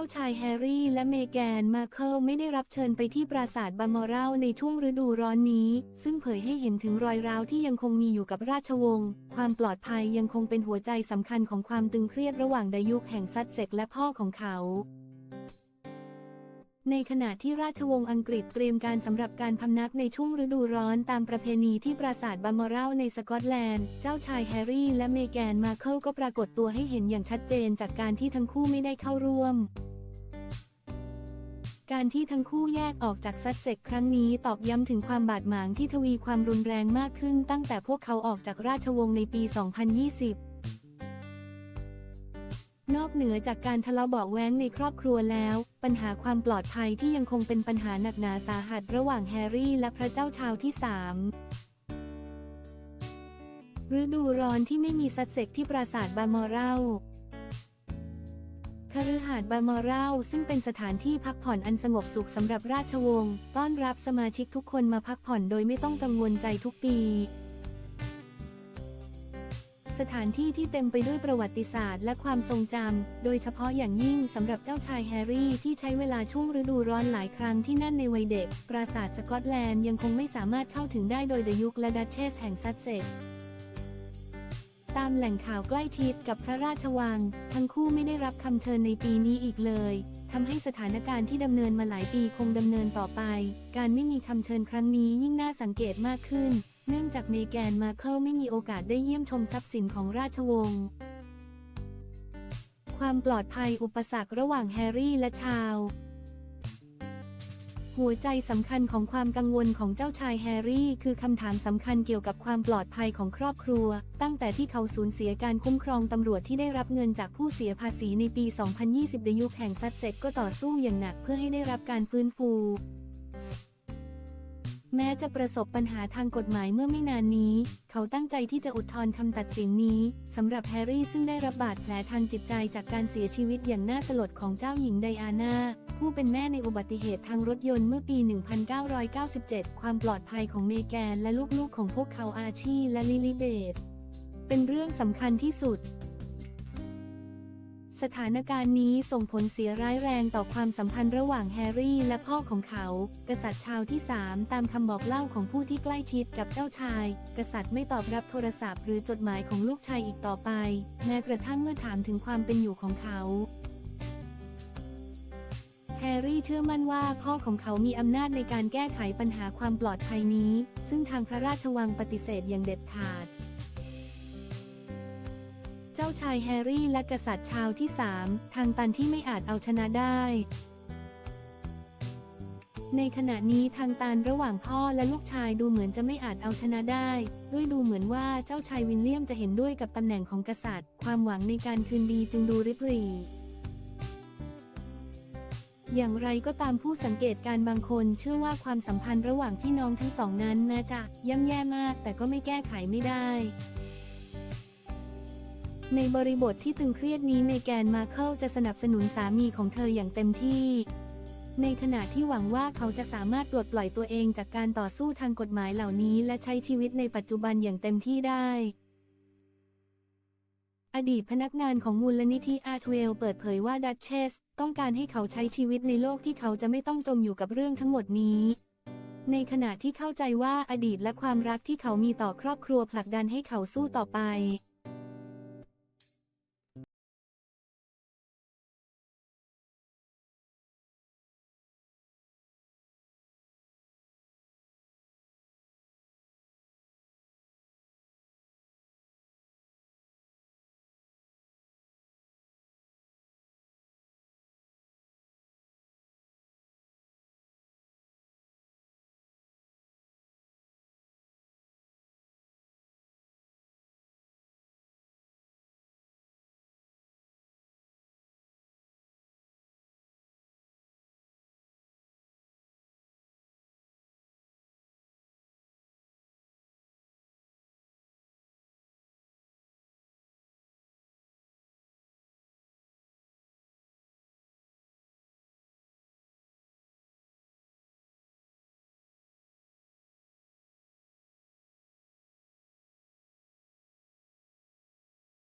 จ้าชายแฮร์รี่และเมแกนมาเคิลไม่ได้รับเชิญไปที่ปราสาทบัมมอรัลในช่วงฤดูร้อนนี้ ซึ่งเผยให้เห็นถึงรอยร้าวที่ยังคงมีอยู่กับราชวงศ์ ความปลอดภัยยังคงเป็นหัวใจสำคัญของความตึงเครียดระหว่างไดยุคแห่งซัดเซกและพ่อของเขา ในขณะที่ราชวงศ์อังกฤษเตรียมการสำหรับการพำนักในช่วงฤดูร้อนตามประเพณีที่ปราสาทบัมมอรัลในสกอตแลนด์ เจ้าชายแฮร์รี่และเมแกนมาเคิลก็ปรากฏตัวให้เห็นอย่างชัดเจนจากการที่ทั้งคู่ไม่ได้เข้าร่วม การที่ทั้งคู่แยกออกจากซัดเซ็กครั้งนี้ตอกย้ำถึงความบาดหมางที่ทวีความรุนแรงมากขึ้นตั้งแต่พวกเขาออกจากราชวงศ์ในปี 2020 นอกเหนือจากการทะเลาะเบาะแว้งในครอบครัวแล้ว ปัญหาความปลอดภัยที่ยังคงเป็นปัญหาหนักหนาสาหัสระหว่างแฮร์รี่และพระเจ้าชาวที่สามฤดูร้อนที่ไม่มีซัดเซกที่ปราสาทบามอรัลคฤหาสน์บามอรัลซึ่งเป็นสถานที่พักผ่อนอันสงบสุขสำหรับราชวงศ์ต้อนรับสมาชิกทุกคนมาพักผ่อนโดยไม่ต้องกังวลใจทุกปี สถานที่ที่เต็มไปด้วยประวัติศาสตร์และความทรงจำ โดยเฉพาะอย่างยิ่งสำหรับเจ้าชายแฮร์รี่ที่ใช้เวลาช่วงฤดูร้อนหลายครั้งที่นั่นในวัยเด็ก ปราสาทสกอตแลนด์ยังคงไม่สามารถเข้าถึงได้โดยเดยุคและดัชเชสแห่งซัสเซ็กซ์ตามแหล่งข่าวใกล้ชิดกับพระราชวัง ทั้งคู่ไม่ได้รับคำเชิญในปีนี้อีกเลยทำให้สถานการณ์ที่ดำเนินมาหลายปีคงดำเนินต่อไป การไม่มีคำเชิญครั้งนี้ยิ่งน่าสังเกตมากขึ้น เนื่องจากเมแกนมาเคิลไม่มีโอกาสได้เยี่ยมชมทรัพย์สินของราชวงศ์ความปลอดภัยอุปสรรคระหว่างแฮร์รี่และชาว หัวใจสำคัญของความกังวลของเจ้าชายแฮร์รี่ คือคำถามสำคัญเกี่ยวกับความปลอดภัยของครอบครัว ตั้งแต่ที่เขาสูญเสียการคุ้มครองตำรวจที่ได้รับเงินจากผู้เสียภาษีในปี 2020 ในยุคแห่งซัดเซ็กก็ต่อสู้อย่างหนักเพื่อให้ได้รับการฟื้นฟู แม้จะประสบปัญหาทางกฎหมายเมื่อไม่นานนี้ เขาตั้งใจที่จะอุทธรณ์คำตัดสินนี้สำหรับแฮร์รี่ซึ่งได้รับบาดแผลทางจิตใจจากการเสียชีวิตอย่างน่าสลดของเจ้าหญิงไดอาน่า ผู้เป็นแม่ในอุบัติเหตุทางรถยนต์เมื่อปี 1997 ความปลอดภัยของเมแกนและลูกๆของพวกเขาอาชีและลิลิเบตเป็นเรื่องสำคัญที่สุด สถานการณ์นี้ส่งผลเสียร้ายแรงต่อความสัมพันธ์ระหว่างแฮร์รี่และพ่อของเขา กษัตริย์ชาวที่สามตามคำบอกเล่าของผู้ที่ใกล้ชิดกับเจ้าชาย กษัตริย์ไม่ตอบรับโทรศัพท์หรือจดหมายของลูกชายอีกต่อไป แม้กระทั่งเมื่อถามถึงความเป็นอยู่ของเขาแฮร์รี่เชื่อมั่นว่าพ่อของเขามีอำนาจในการแก้ไขปัญหาความปลอดภัยนี้ ซึ่งทางพระราชวังปฏิเสธอย่างเด็ดขาด เจ้าชายแฮร์รี่และกษัตริย์ชาวที่สามทางตันที่ไม่อาจเอาชนะได้ ในขณะนี้ทางตันระหว่างพ่อและลูกชายดูเหมือนจะไม่อาจเอาชนะได้ ด้วยดูเหมือนว่าเจ้าชายวินเลียมจะเห็นด้วยกับตำแหน่งของกษัตริย์ ความหวังในการคืนดีจึงดูริบหรี่อย่างไรก็ตามผู้สังเกตการบางคนเชื่อว่าความสัมพันธ์ระหว่างพี่น้องทั้งสองนั้นแม้จะย่ำแย่มากแต่ก็ไม่แก้ไขไม่ได้ ในบริบทที่ตึงเครียดนี้เมแกนมาเคิลจะสนับสนุนสามีของเธออย่างเต็มที่ ในขณะที่หวังว่าเขาจะสามารถปลดปล่อยตัวเองจากการต่อสู้ทางกฎหมายเหล่านี้ และใช้ชีวิตในปัจจุบันอย่างเต็มที่ได้อดีตพนักงานของมูลนิธิอาร์ทเวลเปิดเผยว่าดัชเชสต้องการให้เขาใช้ชีวิตในโลกที่เขาจะไม่ต้องจมอยู่กับเรื่องทั้งหมดนี้ ในขณะที่เข้าใจว่าอดีตและความรักที่เขามีต่อครอบครัวผลักดันให้เขาสู้ต่อไป